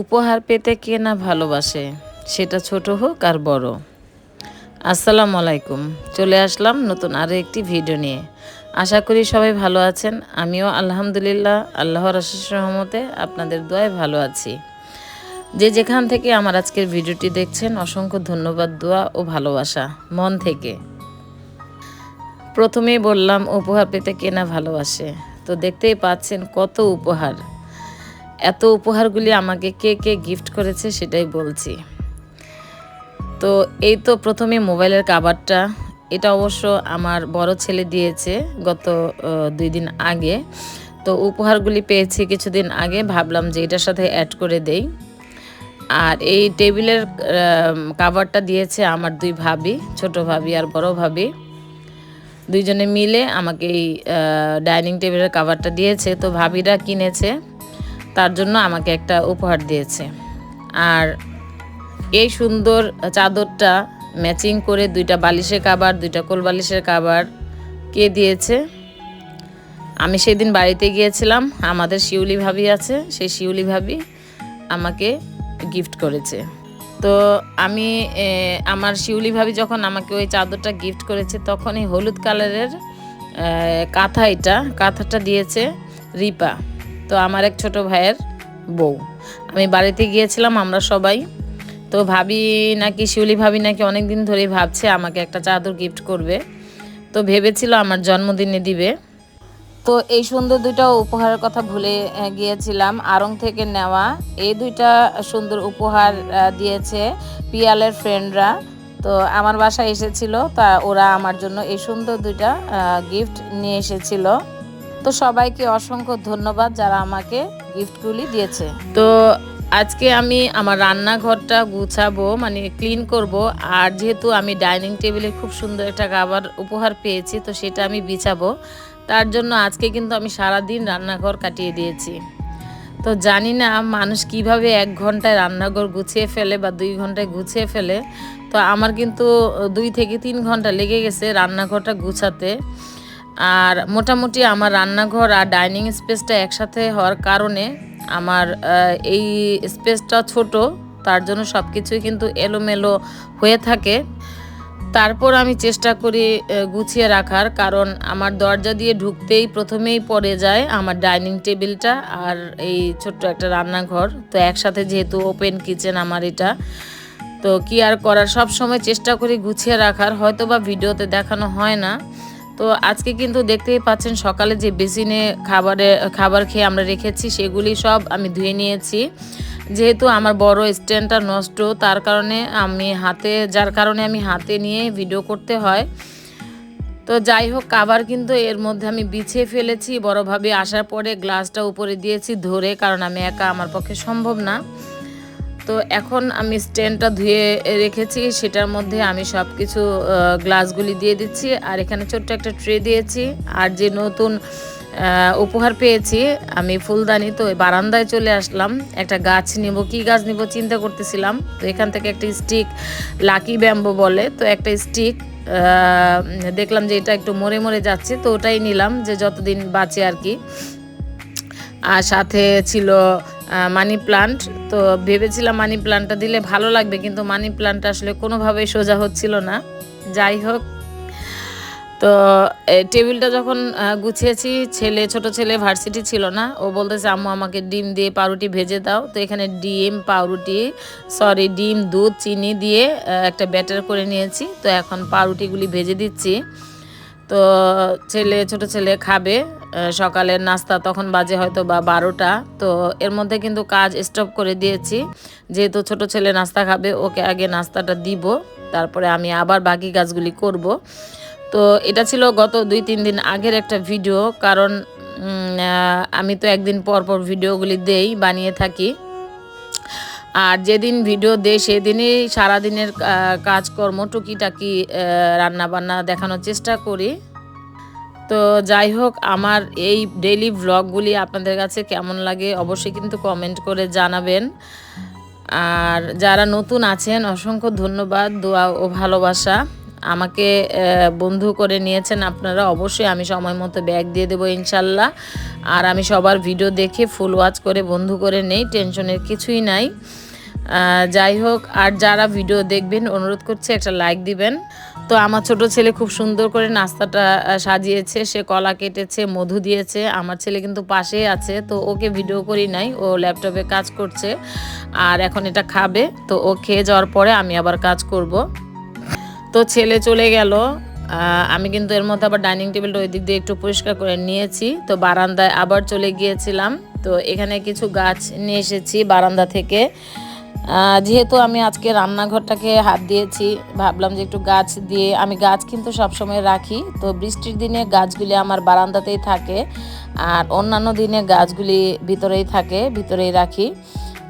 উপহার পেতে কে না ভালোবাসে, সেটা ছোট হোক আর বড়। আসসালামু আলাইকুম। চলে আসলাম নতুন আরও একটি ভিডিও নিয়ে। আশা করি সবাই ভালো আছেন। আমিও আলহামদুলিল্লাহ, আল্লাহর আশিস রহমতে আপনাদের দোয়ায় ভালো আছি। যে যেখান থেকে আমার আজকের ভিডিওটি দেখছেন, অসংখ্য ধন্যবাদ, দোয়া ও ভালোবাসা মন থেকে। প্রথমেই বললাম, উপহার পেতে কে না ভালোবাসে? তো দেখতেই পাচ্ছেন কত উপহার। এত উপহারগুলি আমাকে কে কে গিফট করেছে সেটাই বলছি। তো এই তো প্রথমে মোবাইলের কাভারটা এটা অবশ্য আমার বড় ছেলে দিয়েছে গত দুই দিন আগে। তো উপহারগুলি পেয়েছি কিছুদিন আগে, ভাবলাম যে এটার সাথে অ্যাড করে দেই। আর এই টেবিলের কাভারটা দিয়েছে আমার দুই ভাবি, ছোট ভাবি আর বড় ভাবি। দুইজনে মিলে আমাকে এই ডাইনিং টেবিলের কাভারটা দিয়েছে। তো ভাবিরা কিনেছে। তার জন্য আমাকে একটা উপহার দিয়েছে। আর এই সুন্দর চাদরটা ম্যাচিং করে দুইটা বালিশের কাবার, দুইটা কোল বালিশের কাবার কে দিয়েছে? আমি সেদিন বাড়িতে গিয়েছিলাম, আমাদের শিউলি ভাবি আছে, সেই শিউলি ভাবি আমাকে গিফট করেছে। তো আমি আমার শিউলি ভাবি যখন আমাকে ওই চাদরটা গিফট করেছে তখন এই হলুদ কালারের কাঁথা এটা, কাঁথাটা দিয়েছে রিপা। তো আমার এক ছোট ভাইয়ের বউ। আমি বাড়িতে গিয়েছিলাম আমরা সবাই। তো ভাবি নাকি, শিউলি ভাবি নাকি অনেক দিন ধরেই ভাবছে আমাকে একটা চাদর গিফট করবে। তো ভেবেছিল আমার জন্মদিনে দিবে। তো এই সুন্দর দুইটা উপহারের কথা ভুলে গিয়েছিলাম। আড়ং থেকে নেওয়া। এই দুইটা সুন্দর উপহার দিয়েছে পিয়ালের ফ্রেন্ডরা। তো আমার বাসায় এসেছিল। তা ওরা আমার জন্য এই সুন্দর দুইটা গিফট নিয়ে এসেছিল। তো সবাইকে অসংখ্য ধন্যবাদ যারা আমাকে গিফটগুলি দিয়েছে। তো আজকে আমি আমার রান্নাঘরটা গুছাবো মানে ক্লিন করব, আর যেহেতু আমি ডাইনিং টেবিলে খুব সুন্দর একটা খাবার উপহার পেয়েছি, তো সেটা আমি বিছাবো। তার জন্য আজকে কিন্তু আমি সারা দিন রান্নাঘর কাটিয়ে দিয়েছি। তো জানি না মানুষ কীভাবে এক ঘন্টায় রান্নাঘর গুছিয়ে ফেলে বা দুই ঘন্টায় গুছিয়ে ফেলে, তো আমার কিন্তু দুই থেকে তিন ঘণ্টা লেগে গেছে রান্নাঘরটা গুছাতে। আর মোটামুটি আমার রান্নাঘর আর ডাইনিং স্পেসটা একসাথে হওয়ার কারণে আমার এই স্পেসটা ছোট, তার জন্য সব কিছুই কিন্তু এলোমেলো হয়ে থাকে। তারপর আমি চেষ্টা করি গুছিয়ে রাখার, কারণ আমার দরজা দিয়ে ঢুকতেই প্রথমেই পড়ে যায় আমার ডাইনিং টেবিলটা আর এই ছোট্ট একটা রান্নাঘর। তো একসাথে যেহেতু ওপেন কিচেন আমার এটা, তো কি আর করার? সব সময় চেষ্টা করি গুছিয়ে রাখার হয়তো বা ভিডিওতে দেখানো হয় না। তো আজকে কিন্তু দেখতেই পাচ্ছেন সকালে যে বেসিনে খাবারে, খাবার খেয়ে আমরা রেখেছি, সেগুলি সব আমি ধুয়ে নিয়েছি। যেহেতু আমার বড় স্ট্যান্ডটা নষ্ট, তার কারণে আমি হাতে, যার কারণে আমি হাতে নিয়ে ভিডিও করতে হয়। তো যাই হোক কাবার কিন্তু এর মধ্যে আমি বিছিয়ে ফেলেছি। বড়ভাবে আসার পরে গ্লাসটা উপরে দিয়েছি ধরে, কারণ আমি একা আমার পক্ষে সম্ভব না। তো এখন আমি স্ট্যান্ডটা ধুয়ে রেখেছি, সেটার মধ্যে আমি সব কিছু গ্লাসগুলি দিয়ে দিচ্ছি। আর এখানে ছোট্ট একটা ট্রে দিয়েছি। আর যে নতুন উপহার পেয়েছি, আমি ফুলদানি, তো বারান্দায় চলে আসলাম। একটা গাছ নিব, কি গাছ নিব চিন্তা করতেছিলাম। তো এখান থেকে একটা স্টিক, লাকি ব্যাম্বো বলে, তো একটা স্টিক দেখলাম যে এটা একটু মরে মরে যাচ্ছে, তো ওটাই নিলাম যে যতদিন বাঁচে আর কি। আর সাথে ছিল মানি প্লান্ট তো ভেবেছিলাম মানি প্লান্টটা দিলে ভালো লাগবে, কিন্তু মানি প্লান্টটা আসলে কোনোভাবেই সোজা হচ্ছিল না। যাই হোক, তো টেবিলটা যখন গুছিয়েছি, ছেলে, ছোট ছেলে ভার্সিটি ছিল না, ও বলতেছে, আম্মু, আমাকে ডিম দিয়ে পাউরুটি ভেজে দাও। তো এখানে ডিম, পাউরুটি সরি ডিম, দুধ, চিনি দিয়ে একটা ব্যাটার করে নিয়েছি। তো এখন পাউরুটিগুলি ভেজে দিচ্ছি। তো ছেলে, ছোট ছেলে খাবে। সকালের নাস্তা তখন বাজে হয়তো বা বারোটা। তো এর মধ্যে কিন্তু কাজ স্টপ করে দিয়েছি। যেহেতু ছোট ছেলে নাস্তা খাবে, ওকে আগে নাস্তাটা দিব, তারপরে আমি আবার বাকি কাজগুলি করব। তো এটা ছিল গত দুই, তিন দিন আগের একটা ভিডিও কারণ আমি তো একদিন পর পর ভিডিওগুলি দেই, বানিয়ে থাকি। আর যেদিন ভিডিও দেয় সেদিনই সারাদিনের কাজকর্ম টুকিটাকি রান্না বান্না দেখানোর চেষ্টা করি। তো যাই হোক, আমার এই ডেইলি ভ্লগগুলি আপনাদের কাছে কেমন লাগে অবশ্যই কিন্তু কমেন্ট করে জানাবেন। আর যারা নতুন আছেন, অসংখ্য ধন্যবাদ, দোয়া ও ভালোবাসা। আমাকে বন্ধু করে নিয়েছেন আপনারা, অবশ্যই আমি সময় মতো ব্যাগ দিয়ে দেবো ইনশাল্লাহ। আর আমি সবার ভিডিও দেখে ফুল ওয়াচ করে বন্ধু করে নেই টেনশনের কিছুই নাই। যাই হোক, আর যারা ভিডিও দেখবেন, অনুরোধ করছি একটা লাইক দিবেন। তো আমার ছোট ছেলে খুব সুন্দর করে নাস্তাটা সাজিয়েছে, সে কলা কেটেছে, মধু দিয়েছে, আমার ছেলে কিন্তু পাশেই আছে, তো ওকে ভিডিও করি নাই, ও ল্যাপটপে কাজ করছে, আর এখন এটা খাবে, তো ও খেয়ে যাওয়ার পরে আমি আবার কাজ করব। তো ছেলে চলে গেল আমি কিন্তু এর মধ্যে আবার ডাইনিং টেবিলটা ওই দিক দিয়ে একটু পরিষ্কার করে নিয়েছি, তো বারান্দায় আবার চলে গিয়েছিলাম, তো এখানে কিছু গাছ নিয়ে এসেছি বারান্দা থেকে। যেহেতু আমি আজকে রান্নাঘরটাকে হাত দিয়েছি, ভাবলাম যে একটু গাছ দিয়ে, আমি গাছ কিন্তু সবসময় রাখি, তো বৃষ্টির দিনে গাছগুলি আমার বারান্দাতেই থাকে আর অন্যান্য দিনে গাছগুলি ভিতরেই থাকে, ভিতরেই রাখি।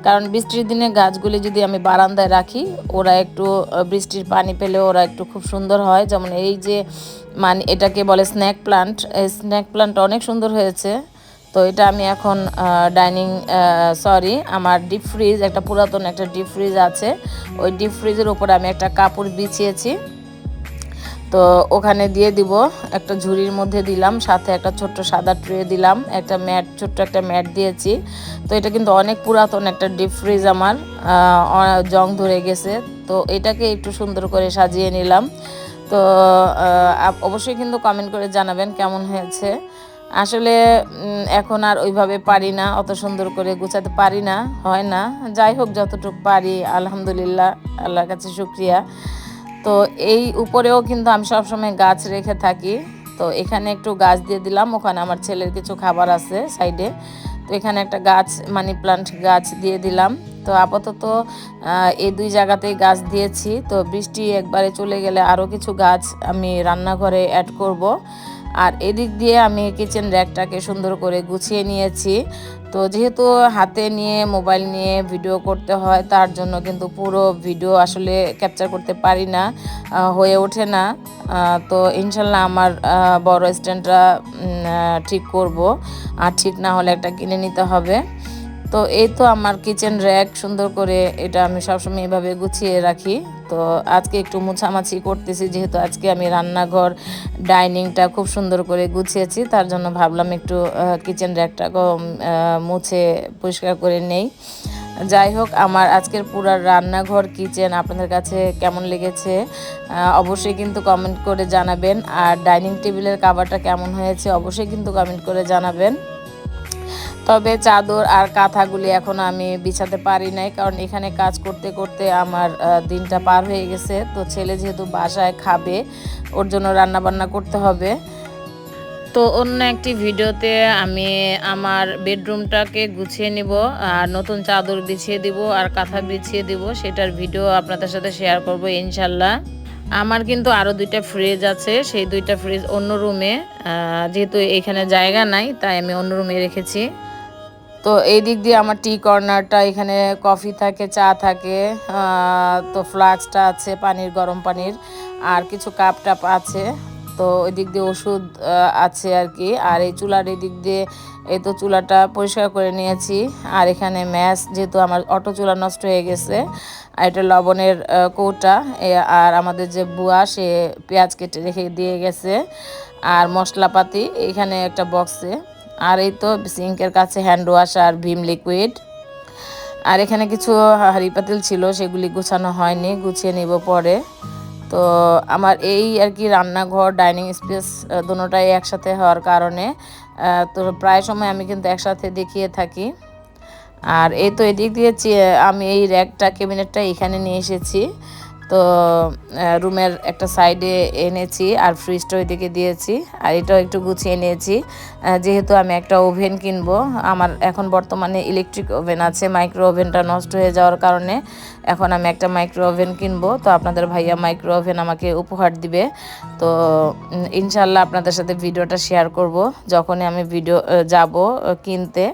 কারণ বৃষ্টির দিনে গাছগুলি যদি আমি বারান্দায় রাখি, ওরা একটু বৃষ্টির পানি পেলে ওরা একটু খুব সুন্দর হয়। যেমন এই যে মানে এটাকে বলে স্ন্যাক প্লান্ট, এই স্ন্যাক প্লান্ট অনেক সুন্দর হয়েছে। তো এটা আমি এখন ডাইনিং সরি আমার ডিপ ফ্রিজ একটা পুরাতন একটা ডিপ ফ্রিজ আছে। ওই ডিপ ফ্রিজের উপরে আমি একটা কাপড় বিছিয়েছি। তো ওখানে দিয়ে দিব একটা ঝুড়ির মধ্যে দিলাম, সাথে একটা ছোট্ট সাদা ট্রে দিলাম, একটা ম্যাট ছোট্ট একটা ম্যাট দিয়েছি। তো এটা কিন্তু অনেক পুরাতন একটা ডিপ ফ্রিজ আমার জং ধরে গেছে। তো এটাকে একটু সুন্দর করে সাজিয়ে নিলাম। তো অবশ্যই কিন্তু কমেন্ট করে জানাবেন কেমন হয়েছে। আসলে এখন আর ওইভাবে পারি না, অত সুন্দর করে গুছাতে পারি না, হয় না। যাই হোক, যতটুকু পারি, আলহামদুলিল্লাহ, আল্লাহর কাছে শুক্রিয়া। তো এই উপরেও কিন্তু আমি সবসময় গাছ রেখে থাকি। তো এখানে একটু গাছ দিয়ে দিলাম, ওখানে আমার ছেলের কিছু খাবার আছে সাইডে। তো এখানে একটা গাছ, মানি প্লান্ট গাছ দিয়ে দিলাম। তো আপাতত এই দুই জায়গাতেই গাছ দিয়েছি। তো বৃষ্টি একবারে চলে গেলে আরও কিছু গাছ আমি রান্নাঘরে অ্যাড করব। আর এদিক দিয়ে আমি কিচেন র্যাকটাকে সুন্দর করে গুছিয়ে নিয়েছি। তো যেহেতু হাতে নিয়ে মোবাইল নিয়ে ভিডিও করতে হয়, তার জন্য কিন্তু পুরো ভিডিও আসলে ক্যাপচার করতে পারি না হয়ে ওঠে না। তো ইনশাল্লাহ আমার বড় স্ট্যান্ডটা ঠিক করব। আর ঠিক না হলে একটা কিনে নিতে হবে। তো এই তো আমার কিচেন র্যাক সুন্দর করে এটা আমি সবসময় এভাবে গুছিয়ে রাখি। তো আজকে একটু মুছামাছি করতেছি, যেহেতু আজকে আমি রান্নাঘর ডাইনিংটা খুব সুন্দর করে গুছিয়েছি, তার জন্য ভাবলাম একটু কিচেন র্যাকটাকে মুছে পরিষ্কার করে নেই। যাই হোক, আমার আজকের পুরো রান্নাঘর কিচেন আপনাদের কাছে কেমন লেগেছে অবশ্যই কিন্তু কমেন্ট করে জানাবেন। আর ডাইনিং টেবিলের কাভারটা কেমন হয়েছে, অবশ্যই কিন্তু কমেন্ট করে জানাবেন। তবে চাদর আর কাঁথাগুলি এখন আমি বিছাতে পারি নাই, কারণ এখানে কাজ করতে করতে আমার দিনটা পার হয়ে গেছে। তো ছেলে যেহেতু বাসায় খাবে, ওর জন্য রান্নাবান্না করতে হবে। তো অন্য একটি ভিডিওতে আমি আমার বেডরুমটাকে গুছিয়ে নিব, আর নতুন চাদর বিছিয়ে দিব আর কাঁথা বিছিয়ে দিব, সেটার ভিডিও আপনাদের সাথে শেয়ার করব ইনশাল্লাহ। আমার কিন্তু আরও দুইটা ফ্রিজ আছে, সেই দুইটা ফ্রিজ অন্য রুমে যেহেতু এখানে জায়গা নাই, তাই আমি অন্য রুমে রেখেছি। তো এই দিক দিয়ে আমার টি কর্নারটা এখানে কফি থাকে, চা থাকে তো ফ্লাক্সটা আছে, পানির, গরম পানির, আর কিছু কাপ টাপ আছে, তো ওই দিক দিয়ে ওষুধ আছে আর কি, আর এই চুলার এই দিক দিয়ে, এই তো চুলাটা পরিষ্কার করে নিয়েছি, আর এখানে ম্যাচ যেহেতু আমার অটো চুলা নষ্ট হয়ে গেছে, আর এটা লবণের কৌটা আর আমাদের যে বুয়া সে পেঁয়াজ কেটে রেখে দিয়ে গেছে, আর মশলাপাতি এখানে একটা বক্সে আর এই তো সিঙ্কের কাছে হ্যান্ড ওয়াশ আর ভিম লিকুইড। আর এখানে কিছু হাঁড়ি পাতিল ছিল, সেগুলি গুছানো হয়নি, গুছিয়ে নিব পরে। তো আমার এই আর কি রান্নাঘর, ডাইনিং স্পেস দুটোটাই একসাথে হওয়ার কারণে তো প্রায় সময় আমি কিন্তু একসাথে দেখিয়ে থাকি। আর এই তো এদিক দিয়ে আমি এই র্যাকটা, ক্যাবিনেটটা এখানে নিয়ে এসেছি। তো রুমের একটা সাইডে এনেছি আর ফ্রিজটা ওইদিকে দিয়েছি। আর এটাও একটু গুছিয়ে নিয়েছি। যেহেতু আমি একটা ওভেন কিনবো, আমার এখন বর্তমানে ইলেকট্রিক ওভেন আছে মাইক্রো ওভেনটা নষ্ট হয়ে যাওয়ার কারণে এখন আমি একটা মাইক্রো ওভেন কিনবো। তো আপনাদের ভাইয়া মাইক্রো ওভেন আমাকে উপহার দিবে। তো ইনশাল্লাহ আপনাদের সাথে ভিডিওটা শেয়ার করব। যখনই আমি ভিডিও যাব কিনতে।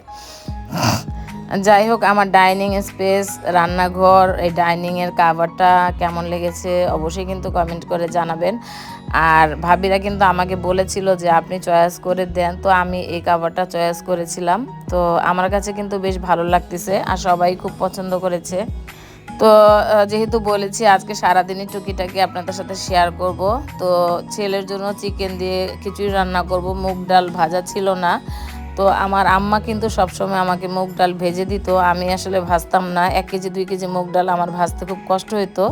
যাই হোক, আমার ডাইনিং স্পেস, রান্নাঘর, এই ডাইনিংয়ের কাভারটা কেমন লেগেছে অবশ্যই কিন্তু কমেন্ট করে জানাবেন। আর ভাবিরা কিন্তু আমাকে বলেছিল যে আপনি চয়েস করে দেন, তো আমি এই কাভারটা চয়েস করেছিলাম। তো আমার কাছে কিন্তু বেশ ভালো লাগতেছে আর সবাই খুব পছন্দ করেছে। তো যেহেতু বলেছি আজকে সারাদিনই টুকিটাকি আপনাদের সাথে শেয়ার করব, তো ছেলের জন্য চিকেন দিয়ে খিচুড়ি রান্না করব, মুগ ডাল ভাজা ছিল না। তো আমার আম্মা কিন্তু সবসময় আমাকে মুগ ডাল ভেজে দিত। আমি আসলে ভাজতাম না। এক কেজি, দুই কেজি মুগ ডাল আমার ভাজতে খুব কষ্ট হতো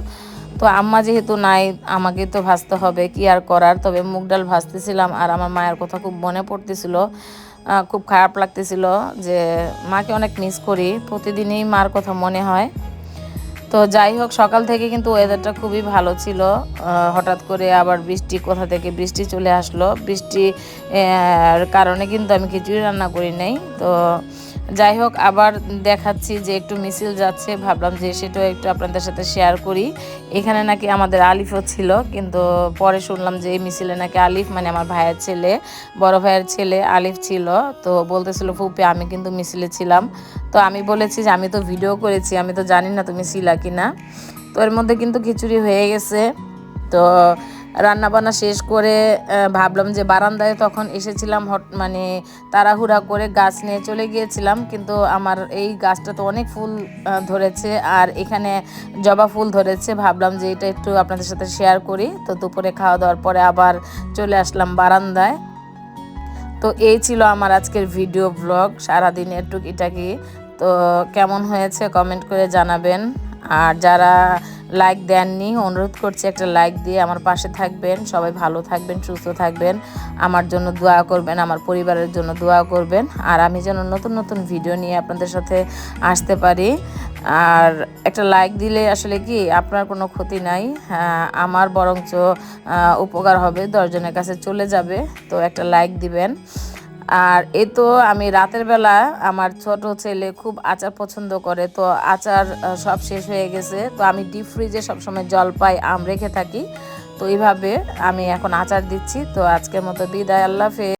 তো আম্মা যেহেতু নাই, আমাকে তো ভাজতে হবে, কি আর করার? তবে মুগ ডাল ভাজতেছিলাম আর আমার মায়ের কথা খুব মনে পড়তেছিল। খুব খারাপ লাগতেছিল যে, মাকে অনেক মিস করি, প্রতিদিনই মার কথা মনে হয়। তো যাই হোক, সকাল থেকে কিন্তু ওয়েদারটা খুবই ভালো ছিল। হঠাৎ করে আবার বৃষ্টি, কোথা থেকে বৃষ্টি চলে আসলো। বৃষ্টি কারণে কিন্তু আমি খিচুড়ি রান্না করি নাই। তো যাই হোক, আবার দেখাচ্ছি যে একটু মিছিল যাচ্ছে। ভাবলাম যে সেটাও একটু আপনাদের সাথে শেয়ার করি। এখানে নাকি আমাদের আলিফও ছিল, কিন্তু পরে শুনলাম যে এই মিছিলে নাকি আলিফ মানে আমার ভাইয়ের ছেলে, বড় ভাইয়ের ছেলে আলিফ ছিল। তো বলতেছিল, ফুপি, আমি কিন্তু মিছিলে ছিলাম। তো আমি বলেছি যে, আমি তো ভিডিও করেছি, আমি তো জানি না তুমি ছিলা কি না তো এর মধ্যে কিন্তু খিচুড়ি হয়ে গেছে। তো রান্না বান্না শেষ করে ভাবলাম যে বারান্দায় তখন এসেছিলাম, হট মানে তাড়াহুড়া করে গাছ নিয়ে চলে গিয়েছিলাম, কিন্তু আমার এই গাছটা তো অনেক ফুল ধরেছে আর এখানে জবা ফুল ধরেছে। ভাবলাম যে এটা একটু আপনাদের সাথে শেয়ার করি। তো দুপুরে খাওয়া দাওয়ার পরে আবার চলে আসলাম বারান্দায়। তো এই ছিল আমার আজকের ভিডিও ব্লগ সারাদিনের টুকিটাকি তো কেমন হয়েছে কমেন্ট করে জানাবেন। আর যারা লাইক দেননি অনুরোধ করছি একটা লাইক দিয়ে আমার পাশে থাকবেন সবাই ভালো থাকবেন সুস্থ থাকবেন আমার জন্য দোয়া করবেন আমার পরিবারের জন্য দোয়া করবেন আর আমি যেন নতুন নতুন ভিডিও নিয়ে আপনাদের সাথে আসতে পারি। আর একটা লাইক দিলে আসলে কি আপনার কোনো ক্ষতি নাই আহ, আমার বরঞ্চ উপকার হবে দশজনের কাছে চলে যাবে তো একটা লাইক দিবেন। আর এ তো আমি রাতের বেলা আমার ছোট ছেলে খুব আচার পছন্দ করে, তো আচার সব শেষ হয়ে গেছে। তো আমি ডিপ ফ্রিজে সবসময় জলপাই আম রেখে থাকি। তো এইভাবে আমি এখন আচার দিচ্ছি। তো আজকের মতো বিদায়, আল্লাহ